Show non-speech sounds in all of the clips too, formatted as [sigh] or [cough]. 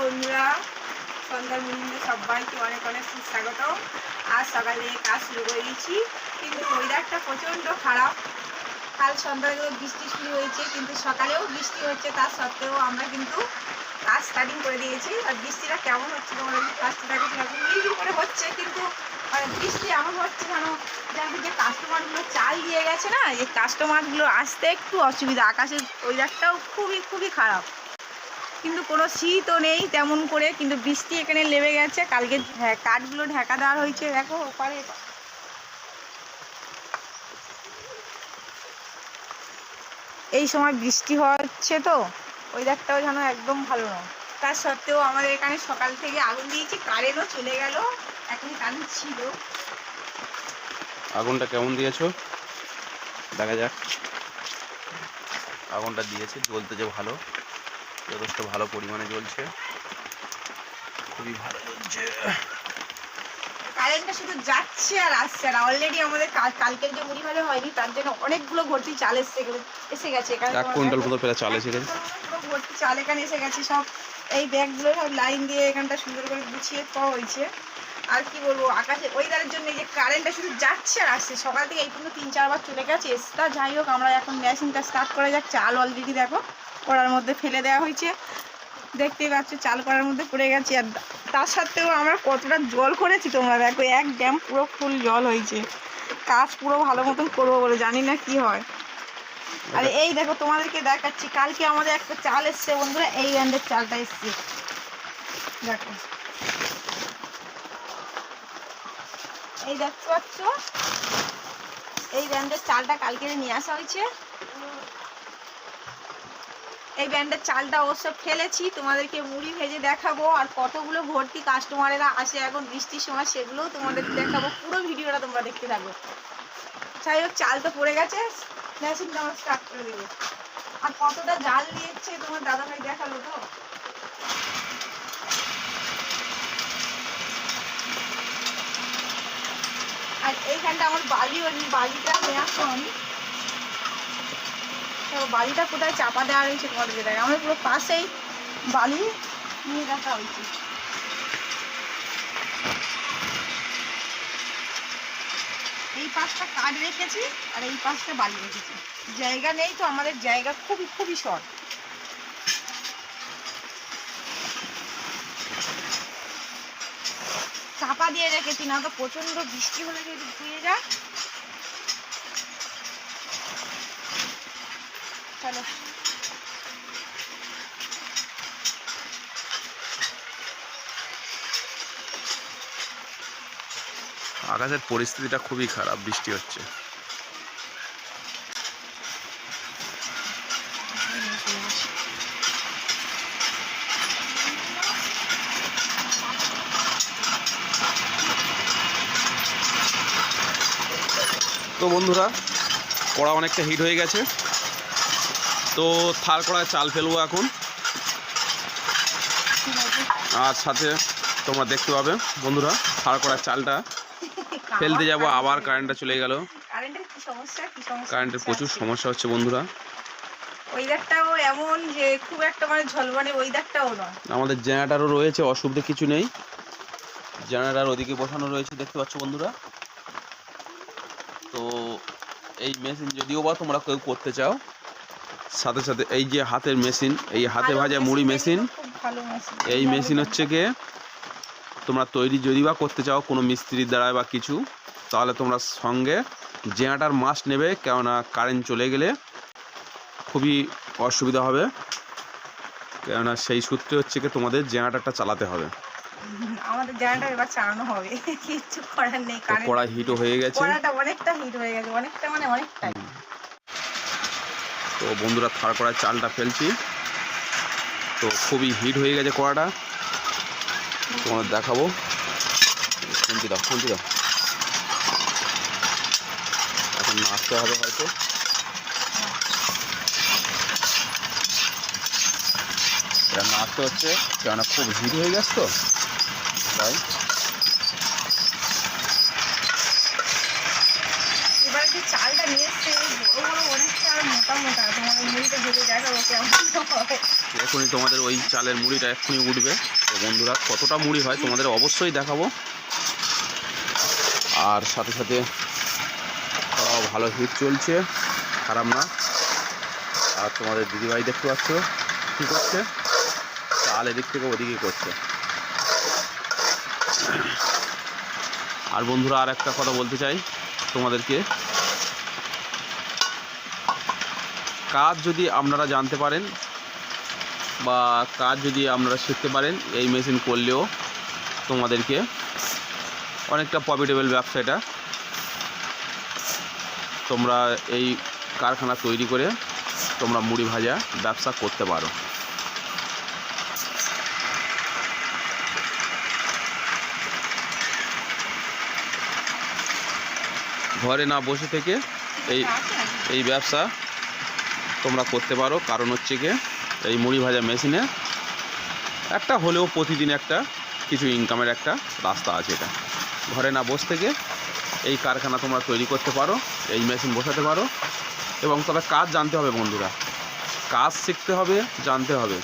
বন্ধুরা সন্ধ্যার মন্দিরে সবাইকে অনেক অনেক সুস্বাগত আজ সকাল কাজ শুরু করে দিয়েছি, কিন্তু ওয়েদারটা প্রচণ্ড খারাপ। কাল সন্ধ্যায় বৃষ্টি শুরু হয়েছে, কিন্তু সকালেও বৃষ্টি হচ্ছে তার সত্ত্বেও আমরা কিন্তু কাজ স্টার্টিং করে দিয়েছি। আর বৃষ্টিটা কেমন হচ্ছে তোমরা যদি ফার্স্টে দেখো সেরকম করে হচ্ছে, কিন্তু মানে বৃষ্টি এমন হচ্ছে কেন যেমন যে কাস্টমারগুলো চাল দিয়ে গেছে না, এই কাস্টমারগুলো আসতে একটু অসুবিধা। আকাশের ওয়েদারটাও খুবই খুবই খারাপ। কিন্তু কোনো শীতও নেই তেমন করে, কিন্তু বৃষ্টি এখানে লেবে গেছে। কালকে হ্যাঁ কাঠগুলো ঢাকা দেওয়া হয়েছে। দেখো ওপারে। এই সময় বৃষ্টি হচ্ছে তো, ওই ওয়েদারটাও যেন একদম ভালো নয়। তার সত্ত্বেও আমাদের এখানে সকাল থেকে আগুন দিয়েছি, কারেন্টও চলে গেল। এখন কারেন্ট ছিল। আগুনটা কেমন দিয়েছ? দেখা যাক। আগুনটা দিয়েছে, জ্বলতেছে ভালো। যথেষ্ট ভালো পরিমাণে জ্বলছে। খুবই ভালো জ্বলছে। কারেন্টটা শুধু যাচ্ছে আর আসছে আর অলরেডি আমাদের কালকের যে মুড়ি ভালো হয়নি তার জন্য অনেকগুলো ভর্তি চাল এসে গেছে এখানে। এক কুইন্টাল মতো চাল এসে গেছে। ভর্তি চাল এখানে এসে গেছে সব এই ব্যাগগুলো সব লাইন দিয়ে এখানটা সুন্দর করে গুছিয়ে পাওয়া হয়েছে। আর কি বলব আকাশে ওয়েদারের জন্য এই যে কারেন্টটা শুধু যাচ্ছে আর আসছে সকাল থেকে এই পর্যন্ত তিন চারবার চলে গেছে। তা যাই হোক আমরা এখন মেশিনটা স্টার্ট করা যাক চাল অলরেডি দেখো। কড়ার মধ্যে ফেলে দেওয়া হয়েছে। দেখতেই পাচ্ছ, চাল করার মধ্যে পড়ে গেছে। আর তার সাথেও আমরা কতটা জল করেছি তোমরা দেখো, এক ড্যাম পুরো ফুল জল হয়েছে। কাজ পুরো ভালো মতন করব বলে জানি না কি হয়। আর এই দেখো, তোমাদেরকে দেখাচ্ছি, কালকে আমাদের একটা চাল এসছে বন্ধুরা, এই ব্র্যান্ডের চালটা এসছে। দেখো। এই দেখতে পাচ্ছ, এই ব্র্যান্ডের চালটা কালকে নিয়ে আসা হয়েছে। এই ব্র্যান্ডের চালটা অবশ্য ফেলেছি, তোমাদেরকে মুড়ি ভেজে দেখাবো, আর কতগুলো ভর্তি কাস্টমারেরা আসে এখন বৃষ্টির সময় সেগুলোও তোমাদের দেখাবো, পুরো ভিডিওটা তোমরা দেখতে থাকো। যাই হোক, চাল তো পড়ে গেছে মেশিনটা আমরা স্টার্ট করে দেবো। আর কতটা জাল নিয়েছে তোমার দাদা ভাই দেখাল তো? আর এইখানটা আমার বালি, ওই বালিটা নেওয়ার সময় তো বালিটা কোথায় চাপা দেওয়া রয়েছে তোমাদেরকে দেখ আমার পুরো পাশেই বালি নিয়ে রাখা হয়েছে। এই পাশটা কাঠ রেখেছি আর এই পাশটা বালি রেখেছি। জায়গা নেই তো, আমাদের জায়গা খুবই খুবই শর্ট। চাপা দিয়ে রেখেছি না তো প্রচণ্ড বৃষ্টি হলে যদি ধুয়ে যায় চলো আকাশের পরিস্থিতিটা খুবই খারাপ বৃষ্টি হচ্ছে। তো বন্ধুরা কড়া অনেকটা হিট হয়ে গেছে। তো থাল কড়ায় চাল ফেলব এখন। আর সাথে তোমরা দেখতে পাবে বন্ধুরা থাল কড়ার চালটা। ফেলতে যাব আবার কারেন্টটা চলে গেল। কারেন্টের প্রচুর সমস্যা হচ্ছে বন্ধুরা। ওয়েদারটাও এমন যে খুব একটা মানে ঝলমানে ওয়েদারটাও নয়। আমাদের জেনারেটারও রয়েছে অসুবিধা কিছু নেই। জেনারেটার ওদিকে বসানো রয়েছে দেখতে পাচ্ছ বন্ধুরা। তো এই মেশিন যদিও বা তোমরা কেউ করতে চাও সাথে সাথে এই যে হাতের মেশিন এই হাতে ভাজা মুড়ি মেশিন এই মেশিন হচ্ছে গিয়ে তোমরা তৈরি যদি বা করতে চাও কোনো মিস্ত্রির দ্বারায় বা কিছু তাহলে তোমরা সঙ্গে জেনারেটার মাস নেবে কেননা কারেন্ট চলে গেলে খুবই অসুবিধা হবে। কেননা সেই সূত্রে হচ্ছে কি তোমাদের জেনারেটারটা চালাতে হবে। আমাদের জায়গাটা এবার চালানো হবে। [laughs] কিচ্ছু করার নেই কারেন্ট কড়াই হিটও হয়ে গেছে। কড়াটা অনেকটা হিট হয়ে গেছে অনেকটা মানে অনেকটাই। তো বন্ধুরা থার কড়ায় চালটা ফেলছি। তো খুবই হিট হয়ে গেছে কড়াটা। তোমাদের দেখাবো। শুনছি দাও শুনছি দাও। এখন নাচতে হবে হয়তো। এটা নাচতে হচ্ছে, কেননা খুব হিট হয়ে গেছে তো। তাই এবার যে চালটা নিয়ে এসছে বড় বড় অনেকটা আরও মোটা মোটা তোমাদের মুড়িটা ভেজে এখনই তোমাদের ওই চালের মুড়িটা এক্ষুনি উঠবে। তো বন্ধুরা, কতটা মুড়ি হয় তোমাদের অবশ্যই দেখাবো। আর সাথে সাথে ভালো হিট চলছে। খারাপ না। আর তোমাদের দিদিভাই দেখতে পাচ্ছ কী করছে? চাল এদিক থেকে ওদিকে করছে। আর বন্ধুরা, আর একটা কথা বলতে চাই তোমাদেরকে। কাজ যদি আপনারা জানতে পারেন বা কাজ যদি আপনারা শিখতে পারেন, এই মেশিন করলেও তোমাদেরকে অনেকটা প্রফিটেবল ব্যবসা এটা তোমরা এই কারখানা তৈরি করে তোমরা মুড়ি ভাজা ব্যবসা করতে পারো। ঘরে না বসে থেকে এই এই ব্যবসা তোমরা করতে পারো। কারণ হচ্ছে গিয়ে এই মুড়ি ভাজা মেশিনে একটা হলেও প্রতিদিন একটা কিছু ইনকামের একটা রাস্তা আছে এটা। ঘরে না বসে থেকে এই কারখানা তোমরা তৈরি করতে পারো এই মেশিন বসাতে পারো এবং তবে কাজ জানতে হবে বন্ধুরা। কাজ শিখতে হবে জানতে হবে।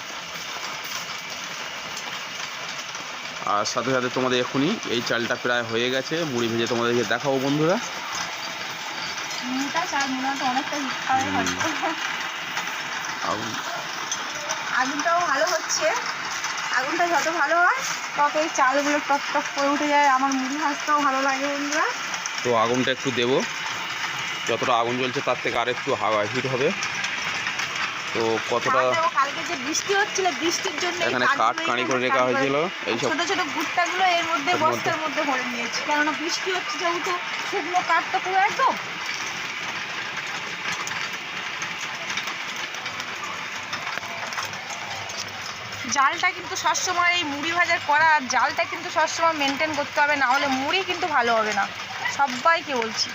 আর সাথে সাথে তোমাদের এখনই এই চালটা প্রায় হয়ে গেছে মুড়ি ভেজে তোমাদেরকে দেখাবো বন্ধুরা। আর আগুনটাও ভালো হচ্ছে। আগুনটা যত ভালো হয় তত এই চালগুলো টক টক করে উঠে যায়। আমার মুড়ি ভাজটাও ভালো লাগে বন্ধুরা। তো আগুনটা একটু দেবো। যতটা আগুন জ্বলছে তার থেকে আর একটু হাওয়া হিট হবে। তো কতটা কালকে যে বৃষ্টি হচ্ছিল বৃষ্টির জন্য এখানে কাঠ কাঁড়ি করে রেখা হয়েছিল। করে- এইসব ছোট ছোট গুট্টাগুলো এর মধ্যে। বস্তার মধ্যে ভরে নিয়েছি। কেননা বৃষ্টি হচ্ছে যেহেতু শুকনো কাঠটা পুরো একদম। জালটা কিন্তু সবসময় এই মুড়ি ভাজার করা জালটা কিন্তু সবসময় মেনটেন করতে হবে, না হলে মুড়ি কিন্তু ভালো হবে না। সবাইকে বলছি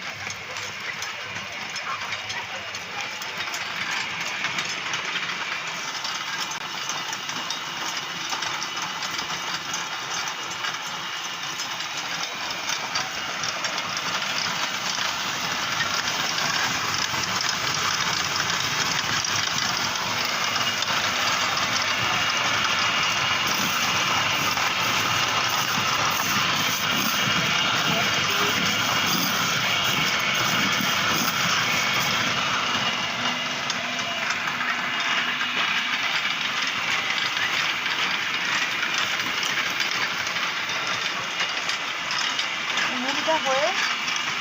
মুড়িটা হয়ে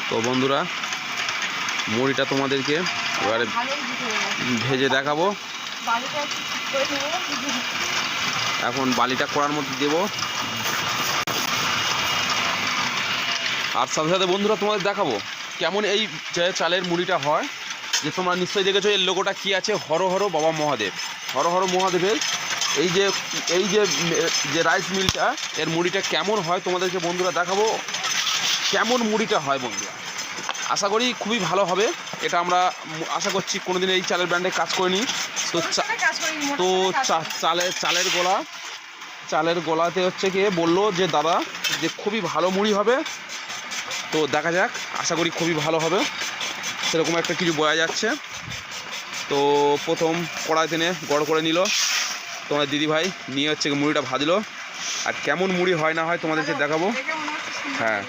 তো বন্ধুরা মুড়িটা তোমাদেরকে এবারে ভেজে দেখাবো। এখন বালিটা করার মধ্যে দেবো। আর সাথে সাথে বন্ধুরা তোমাদের দেখাবো কেমন এই যে চালের মুড়িটা হয়। যে তোমরা নিশ্চয়ই দেখেছ এর লোগোটা কি আছে হর হর বাবা মহাদেব। হর হর মহাদেবের এই যে এই যে যে রাইস মিলটা এর মুড়িটা কেমন হয় তোমাদেরকে বন্ধুরা দেখাবো। কেমন মুড়িটা হয় বন্ধুরা? আশা করি খুবই ভালো হবে। এটা আমরা আশা করছি কোনোদিন এই চালের ব্র্যান্ডে কাজ করিনি। তো চা- তো চালের চালের গোলা চালের গোলাতে হচ্ছে গিয়ে বলল যে দাদা যে খুবই ভালো মুড়ি হবে। তো দেখা যাক আশা করি খুবই ভালো হবে। সেরকম একটা কিছু বোঝা যাচ্ছে। তো প্রথম কড়াই দিনে গড় করে নিল। তোমার দিদি ভাই নিয়ে হচ্ছে মুড়িটা ভাজলো। আর কেমন মুড়ি হয় না হয় তোমাদেরকে দেখাবো। হ্যাঁ।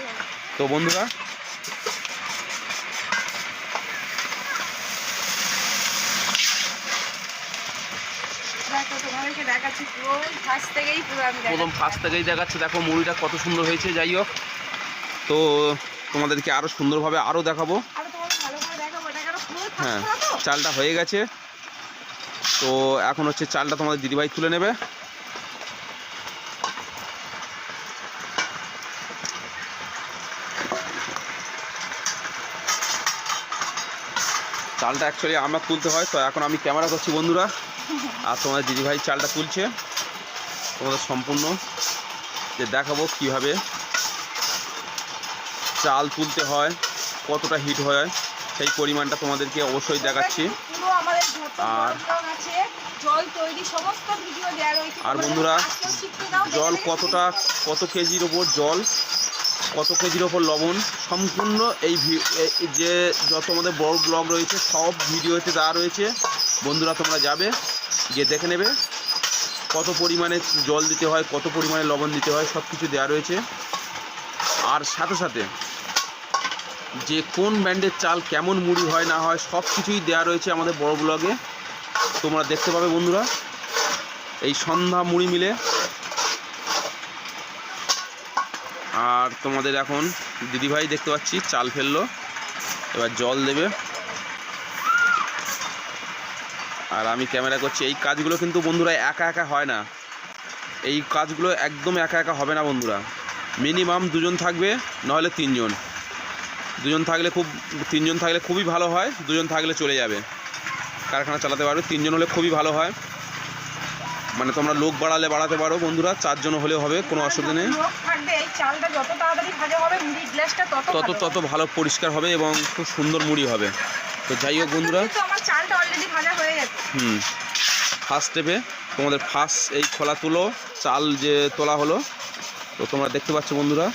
তো বন্ধুরা প্রথম। ফার্স্ট থেকেই দেখাচ্ছে। দেখো মুড়িটা কত সুন্দর হয়েছে যাই হোক। তো তোমাদেরকে আরও সুন্দরভাবে আরও দেখাবো। হ্যাঁ চালটা হয়ে গেছে। তো এখন হচ্ছে চালটা তোমাদের দিদিভাই তুলে নেবে। চালটা অ্যাকচুয়ালি আমার তুলতে হয় তো এখন আমি ক্যামেরা করছি বন্ধুরা। আর তোমাদের দিদিভাই চালটা তুলছে। তোমাদের সম্পূর্ণ যে দেখাবো কীভাবে চাল তুলতে হয় কতটা হিট হয় সেই পরিমাণটা তোমাদেরকে অবশ্যই দেখাচ্ছি। তোমরা আর- আর বন্ধুরা, জল কতটা কত কেজির ওপর জল? কত কেজির ওপর লবণ? সম্পূর্ণ এই যে যত আমাদের বড় ব্লগ রয়েছে, সব ভিডিওতে দেওয়া রয়েছে, বন্ধুরা তোমরা যাবে, গিয়ে দেখে নেবে। কত পরিমাণে জল দিতে হয়, কত পরিমাণে লবণ দিতে হয় সব কিছু দেওয়া রয়েছে। আর সাথে সাথে, যে কোন ব্র্যান্ডের চাল কেমন মুড়ি হয়, না হয় সব কিছুই দেওয়া রয়েছে আমাদের বড় ব্লগে তোমরা দেখতে পাবে বন্ধুরা, এই সন্ধ্যা মুড়ি মিলে। আর তোমাদের এখন দিদিভাই দেখতে পাচ্ছি, চাল ফেলল। এবার জল দেবে। আর আমি ক্যামেরা করছি, এই কাজগুলো কিন্তু বন্ধুরা একা একা হয় না। এই কাজগুলো একদম একা একা হবে না বন্ধুরা। মিনিমাম দুজন থাকবে নাহলে তিনজন। দুজন থাকলে খুব, তিনজন থাকলে খুবই ভালো হয়, দুজন থাকলে চলে যাবে। কারখানা চালাতে পারবে, তিনজন হলে খুবই ভালো হয়। মানে তোমরা লোক বাড়ালে বাড়াতে পারো বন্ধুরা চারজন হলেও হবে কোনো অসুবিধা নেই। লোক থাকবে এই চালটা যত তাড়াতাড়ি ভাজা হবে মুড়ির গ্লাসটা তত তত ভালো। তত ভালো পরিষ্কার হবে এবং খুব সুন্দর মুড়ি হবে। তো যাই হোক বন্ধুরা। আমার চালটা অলরেডি ভাজা হয়ে গেছে। হুম। ফার্স্ট স্টেপে তোমাদের ফার্স্ট এই খোলা তুলো চাল যে তোলা হলো তো তোমরা দেখতে পাচ্ছ বন্ধুরা।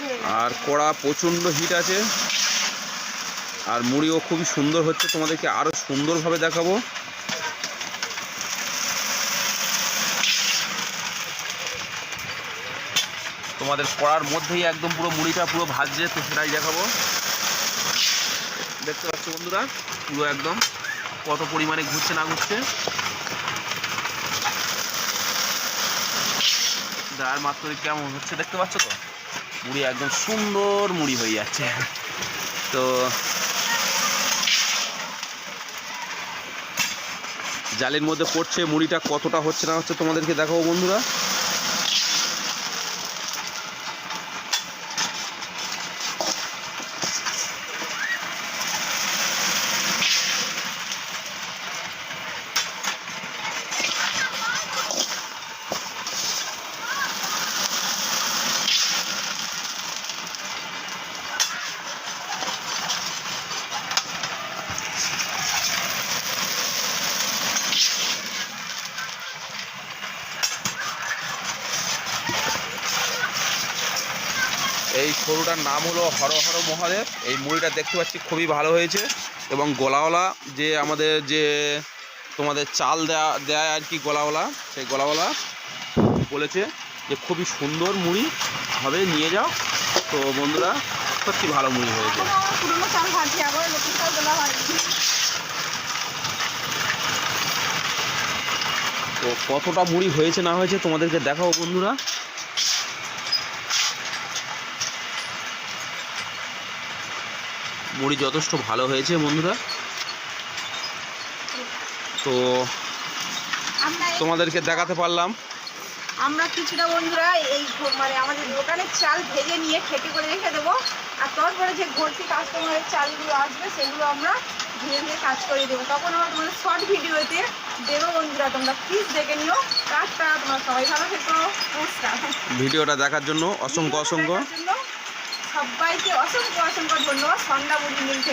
হয়ে আর কড়া প্রচণ্ড হিট আছে। আর মুড়িও খুবই সুন্দর হচ্ছে, তোমাদেরকে আরও সুন্দরভাবে দেখাবো। তোমাদের কড়ার মধ্যেই একদম পুরো মুড়িটা পুরো ভাজছে, তো সেটাই দেখাবো। দেখতে পাচ্ছ বন্ধুরা, পুরো একদম কত পরিমাণে ঘুরছে না ঘুরছে। আর মাত্র কেমন হচ্ছে দেখতে পাচ্ছ তো? মুড়ি একদম সুন্দর মুড়ি হয়ে যাচ্ছে। তো জালের মধ্যে পড়ছে মুড়িটা কতটা হচ্ছে না হচ্ছে তোমাদেরকে দেখাবো বন্ধুরা। সরুটার নাম হলো হর হর মহাদেব। এই মুড়িটা দেখতে পাচ্ছি খুবই ভালো হয়েছে এবং গোলাওয়ালা যে আমাদের যে তোমাদের চাল দেয়া দেয় আর কি গোলাওয়ালা সেই গোলাওয়ালা বলেছে যে খুবই সুন্দর মুড়ি হবে নিয়ে যাও। তো বন্ধুরা সত্যি ভালো মুড়ি হয়েছে। তো কতটা মুড়ি হয়েছে না হয়েছে তোমাদেরকে দেখাবো বন্ধুরা। মুড়ি যথেষ্ট ভালো হয়েছে বন্ধুরা। তো তোমাদেরকে দেখাতে পারলাম। আমরা কিছুটা বন্ধুরা এই মানে আমাদের দোকানের চাল ভেজে নিয়ে খেতে করে রেখে দেবো। আর তারপরে যে ভর্তি কাস্টমারের চালগুলো আসবে সেগুলো আমরা ধীরে ধীরে কাজ করে দেবো। তখন আমরা তোমাদের শর্ট ভিডিওতে দেবো বন্ধুরা তোমরা প্লিজ দেখে নিও। কাজটা তোমরা সবাই ভালো থেকো। নমস্কার। ভিডিওটা দেখার জন্য অসংখ্য অসংখ্য। সবাইকে অসংখ্য অসংখ্য ধন্যবাদ সন্ধ্যা মুড়ি মিল থেকে।